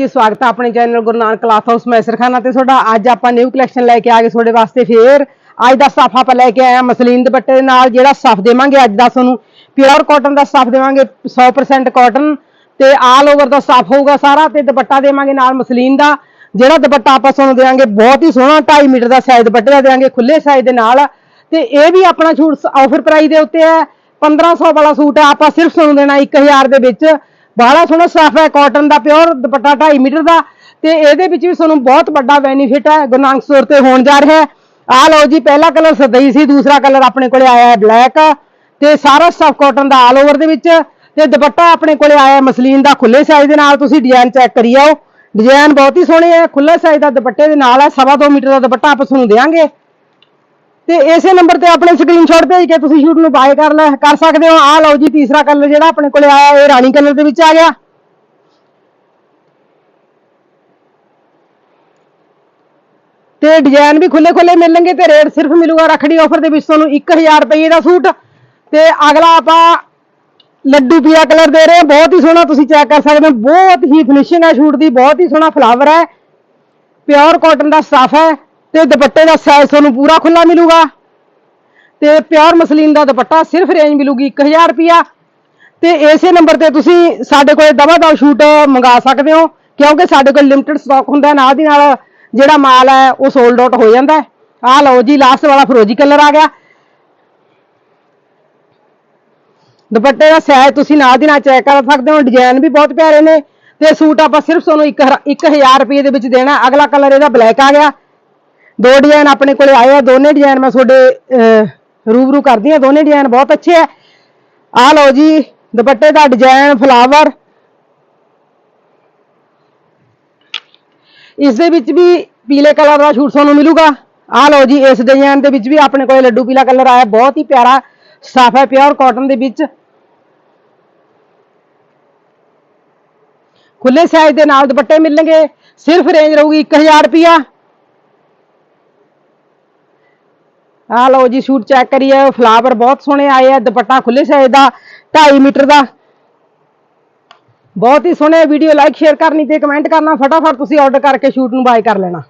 ਜੀ, ਸਵਾਗਤ ਹੈ ਆਪਣੇ channel Guru Nanak class house Maisarkhana ਤੇ ਤੁਹਾਡਾ। ਅੱਜ ਆਪਾਂ ਨਿਊ ਕਲੈਕਸ਼ਨ ਲੈ ਕੇ ਆ ਗਏ ਤੁਹਾਡੇ ਵਾਸਤੇ ਫੇਰ। ਅੱਜ ਦਾ ਸਟਾਫ ਆਪਾਂ ਲੈ ਕੇ ਆਏ ਮਸਲੀਨ ਦੁਪੱਟੇ ਦੇ ਨਾਲ, ਜਿਹੜਾ ਸਟਾਫ ਦੇਵਾਂਗੇ ਅੱਜ ਦਾ ਤੁਹਾਨੂੰ। ਪਿਓਰ ਕਾਟਨ ਦਾ ਸਟਾਫ ਦੇਵਾਂਗੇ 100% ਕਾਟਨ ਤੇ ਆਲ ਓਵਰ ਦਾ ਸਟਾਫ ਹੋਊਗਾ ਸਾਰਾ ਤੇ ਦੁਪੱਟਾ ਦੇਵਾਂਗੇ ਨਾਲ ਮਸਲੀਨ ਦਾ। ਜਿਹੜਾ ਦੁਪੱਟਾ ਆਪਾਂ ਤੁਹਾਨੂੰ ਦੇਵਾਂਗੇ, ਬਹੁਤ ਹੀ ਸੋਹਣਾ 2.5 ਮੀਟਰ ਦਾ ਸਾਈਜ਼ ਦੁਪੱਟੇ ਦਾ ਦੇਵਾਂਗੇ ਖੁੱਲੇ ਸਾਈਜ਼ ਦੇ ਨਾਲ। ਤੇ ਇਹ ਵੀ ਆਪਣਾ ਛੂਟ ਆਫਰ ਪ੍ਰਾਈਸ ਦੇ ਉੱਤੇ ਹੈ। 1500 ਵਾਲਾ ਸੂਟ ਹੈ, ਆਪਾਂ ਸਿਰਫ ਤੁਹਾਨੂੰ ਦੇਣਾ 1000 ਦੇ ਵਿੱਚ। ਬਾਹਲਾ ਸੋਹਣਾ ਸਟਾਫ ਹੈ ਕਾਟਨ ਦਾ ਪਿਓਰ ਦੁਪੱਟਾ 2.5 ਮੀਟਰ ਦਾ ਤੇ ਇਹਦੇ ਵਿੱਚ ਵੀ ਤੁਹਾਨੂੰ ਬਹੁਤ ਵੱਡਾ ਬੈਨੀਫਿਟ ਹੈ, ਗੁਰੂ ਨਾਨਕ ਸਟੋਰ ਤੇ ਹੋਣ ਜਾ ਰਿਹਾ ਹੈ। ਆਹ ਲਓ ਜੀ, ਪਹਿਲਾ ਕਲਰ ਸਦਈ ਸੀ, ਦੂਸਰਾ ਕਲਰ ਆਪਣੇ ਕੋਲੇ ਆਇਆ ਹੈ ਬਲੈਕ ਤੇ ਸਾਰਾ ਸਟਾਫ ਕਾਟਨ ਦਾ ਆਲ ਓਵਰ ਦੇ ਵਿੱਚ ਤੇ ਦੁਪੱਟਾ ਆਪਣੇ ਕੋਲੇ ਆਇਆ ਮਸਲੀਨ ਦਾ ਖੁੱਲੇ ਸਾਈਜ਼ ਦੇ ਨਾਲ ਤੁਸੀਂ ਡਿਜ਼ਾਈਨ ਚੈੱਕ ਕਰੀ ਆਓ। ਡਿਜ਼ਾਈਨ ਬਹੁਤ ਹੀ ਸੋਹਣੇ ਹੈ ਖੁੱਲੇ ਸਾਈਜ਼ ਦਾ ਦੁਪੱਟੇ ਦੇ ਨਾਲ ਹੈ, ਸਵਾ ਦੋ ਮੀਟਰ ਦਾ ਦੁਪੱਟਾ ਆਪਾਂ ਤੁਹਾਨੂੰ ਦੇਵਾਂਗੇ। ਤੇ ਇਸੇ ਨੰਬਰ ਤੇ ਆਪਣੇ ਸਕਰੀਨਸ਼ਾਟ ਭੇਜ ਕੇ ਤੁਸੀਂ ਸ਼ੂਟ ਨੂੰ ਬਾਏ ਕਰ ਲੈ, ਕਰ ਸਕਦੇ ਹੋ। ਆਹ ਲਓ ਜੀ, ਤੀਸਰਾ ਕਲਰ ਜਿਹੜਾ ਆਪਣੇ ਕੋਲੇ ਆਇਆ, ਇਹ ਰਾਣੀ ਕਲਰ ਦੇ ਵਿੱਚ ਆ ਗਿਆ। ਤੇ ਡਿਜ਼ਾਈਨ ਵੀ ਖੁੱਲੇ ਖੁੱਲੇ ਮਿਲਣਗੇ ਤੇ ਰੇਟ ਸਿਰਫ ਮਿਲੂਗਾ ਰਖੜੀ ਆਫਰ ਦੇ ਵਿੱਚ ਤੁਹਾਨੂੰ 1000 ਰੁਪਏ ਦਾ ਸੂਟ। ਤੇ ਅਗਲਾ ਆਪਾਂ ਲੱਡੂ ਪੀਆ ਕਲਰ ਦੇ ਰਹੇ ਹਾਂ। ਬਹੁਤ ਹੀ ਸੋਹਣਾ ਤੁਸੀਂ ਚੈੱਕ ਕਰ ਸਕਦੇ ਹੋ। ਬਹੁਤ ਹੀ ਫਿਨਿਸ਼ਿੰਗ ਹੈ ਸ਼ੂਟ ਦੀ, ਬਹੁਤ ਹੀ ਸੋਹਣਾ ਫਲਾਵਰ ਹੈ। ਪਿਓਰ ਕਾਟਨ ਦਾ ਸਟਾਫ ਹੈ। ਤੇ ਦੁਪੱਟੇ ਦਾ ਸਾਈਜ਼ ਤੁਹਾਨੂੰ ਪੂਰਾ ਖੁੱਲਾ ਮਿਲੂਗਾ। ਤੇ ਪਿਓਰ ਮਸਲੀਨ ਦਾ ਦੁਪੱਟਾ ਸਿਰਫ ਰੇਂਜ ਮਿਲੂਗੀ 1000 ਰੁਪਿਆ ਤੇ ਇਸੇ ਨੰਬਰ ਤੇ ਤੁਸੀਂ ਸਾਡੇ ਕੋਲੇ ਦਵਾ ਦਵ ਸ਼ੂਟ ਮੰਗਾ ਸਕਦੇ ਹੋ, ਕਿਉਂਕਿ ਸਾਡੇ ਕੋਲ ਲਿਮਟਿਡ ਸਟਾਕ ਹੁੰਦਾ ਨਾਲ ਦੀ ਨਾਲ ਜਿਹੜਾ ਮਾਲ ਹੈ, ਉਹ ਸੋਲਡ ਆਊਟ ਹੋ ਜਾਂਦਾ ਹੈ। ਆਹ ਲਓ ਜੀ ਲਾਸਟ ਵਾਲਾ ਫਰੋਜੀ ਕਲਰ ਆ ਗਿਆ। ਦੁਪੱਟੇ ਦਾ ਸਾਈਜ਼ ਤੁਸੀਂ ਨਾਲ ਦੀ ਨਾਲ ਚੈੱਕ ਕਰ ਸਕਦੇ ਹੋ ਡਿਜ਼ਾਈਨ ਵੀ ਬਹੁਤ ਪਿਆਰੇ ਨੇ। ਤੇ ਸੂਟ ਆਪਾਂ ਸਿਰਫ ਤੁਹਾਨੂੰ 1000 ਰੁਪਏ ਦੇ ਵਿੱਚ ਦੇਣਾ ਅਗਲਾ ਕਲਰ ਇਹਦਾ ਬਲੈਕ ਆ ਗਿਆ। ਦੋ ਡਿਜ਼ਾਈਨ ਆਪਣੇ ਕੋਲੇ ਆਏ ਆ ਦੋਨੇ ਡਿਜ਼ਾਈਨ ਮੈਂ ਤੁਹਾਡੇ ਅਹ, ਰੂਬਰੂ ਕਰਦੀ ਆ ਦੋਨੇ ਡਿਜ਼ਾਈਨ ਬਹੁਤ ਅੱਛੇ ਆ ਆਹ ਲਓ ਜੀ ਦੁਪੱਟੇ ਦਾ ਡਿਜ਼ਾਈਨ ਫਲਾਵਰ ਇਸ ਦੇ ਵਿੱਚ ਵੀ ਪੀਲੇ ਕਲਰ ਦਾ ਸ਼ੂਟ ਤੁਹਾਨੂੰ ਮਿਲੂਗਾ ਆਹ ਲਓ ਜੀ ਇਸ ਡਿਜ਼ਾਈਨ ਦੇ ਵਿੱਚ ਵੀ ਆਪਣੇ ਕੋਲੇ ਲੱਡੂ ਪੀਲਾ ਕਲਰ ਆਇਆ ਬਹੁਤ ਹੀ ਪਿਆਰਾ ਸਾਫ਼ ਹੈ ਪਿਓਰ ਕਾਟਨ ਦੇ ਵਿੱਚ ਖੁੱਲੇ ਸਾਈਜ਼ ਦੇ ਨਾਲ ਦੁਪੱਟੇ ਮਿਲਣਗੇ ਸਿਰਫ ਰੇਂਜ ਰਹੂਗੀ 1000 ਰੁਪਿਆ ਆ ਲਓ ਜੀ, ਸ਼ੂਟ ਚੈੱਕ ਕਰੀਏ ਫਲਾਵਰ ਬਹੁਤ ਸੋਹਣੇ ਆਏ ਆ, ਦੁਪੱਟਾ ਖੁੱਲੇ ਸਾਈਜ਼ ਦਾ 2.5 ਮੀਟਰ ਦਾ। ਬਹੁਤ ਹੀ ਸੋਹਣੇ ਵੀਡੀਓ ਲਾਈਕ ਸ਼ੇਅਰ ਕਰਨੀ ਤੇ ਕਮੈਂਟ ਕਰਨਾ, ਫਟਾਫਟ ਤੁਸੀਂ ਆਰਡਰ ਕਰਕੇ ਸ਼ੂਟ ਨੂੰ ਬਾਏ ਕਰ ਲੈਣਾ।